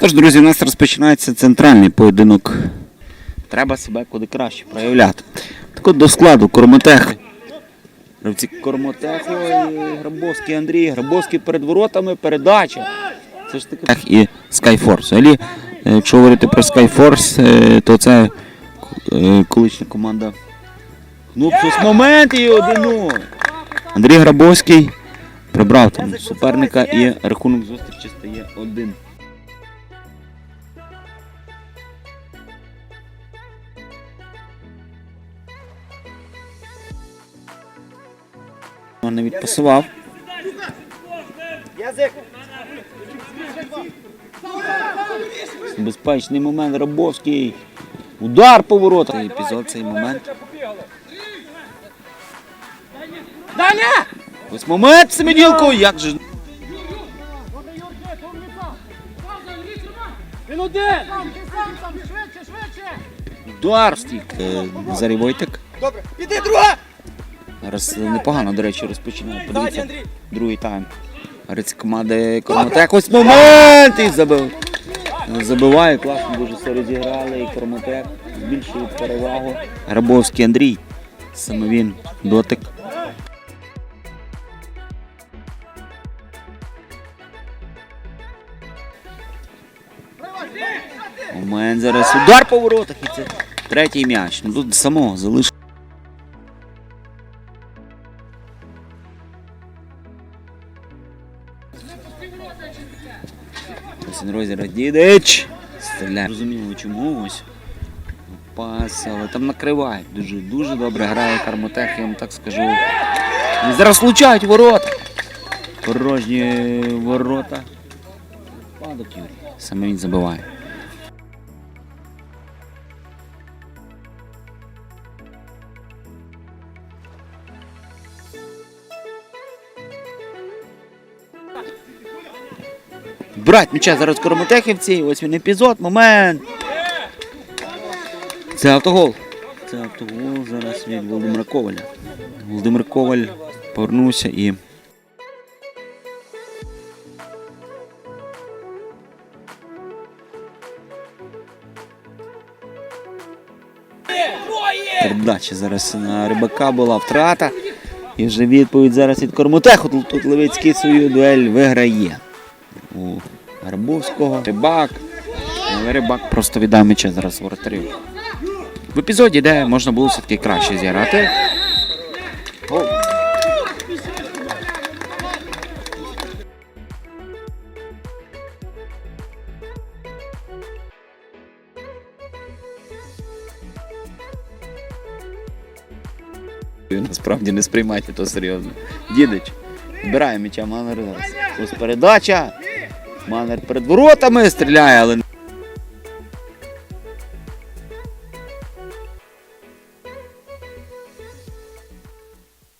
Тож, друзі, у нас розпочинається центральний поєдинок. Треба себе куди краще проявляти. Так от до складу Кормотех. Гравці Кормотеху і Грабовський Андрій. Грабовський перед воротами, передача. Це ж таки і Skyforce. Взагалі, е, якщо говорити про Skyforce, е, то це е, колишня команда Кнупсус момент і 1-0. Андрій Грабовський прибрав там суперника і рахунок зустрічі стає 1. Он не відпасував. Безпечний момент Рабовський. Удар по воротах. Цей епізод, цей момент. Даня! Ось момент Семенілко. Як же Він один! Швидше, швидше! удар стік. Е, Назарій Войтик. Добре, піди, друга! Зараз непогано, до речі, розпочинає. Подивіться, другий тайм. Грець команди Кормотек. Ось момент! І забив. Забиває, класно дуже все розіграли. І Кормотек збільшує перевагу. Грабовський Андрій. Саме він. Дотик. Момент зараз. Удар по воротах. І це третій м'яч. Ну тут самого залишилося. Ось він розіграш Дідич. Стріляє. Розуміло чому ось. Пас, але там накривають. Дуже дуже добре грає Кармотех, я вам так скажу. І зараз влучають ворота. Порожні ворота. Падок Юрій. Саме він забиває. Брать м'яча зараз Коромотехівці. Ось він епізод, момент. Це автогол. Це автогол зараз від Володимира Коваля. Володимир Коваль повернувся і. Передача зараз на рибака була втрата. І вже відповідь зараз від Кормотеху. Тут- Левицький свою дуель виграє. У Гарбовського. Рибак. Але Рибак просто віддав м'яча зараз воротарю. В епізоді, де можна було все-таки краще зіграти. Насправді не сприймайте то серйозно. Дідич, збирає м'яча Манер. Ось передача. Манер перед воротами стріляє, але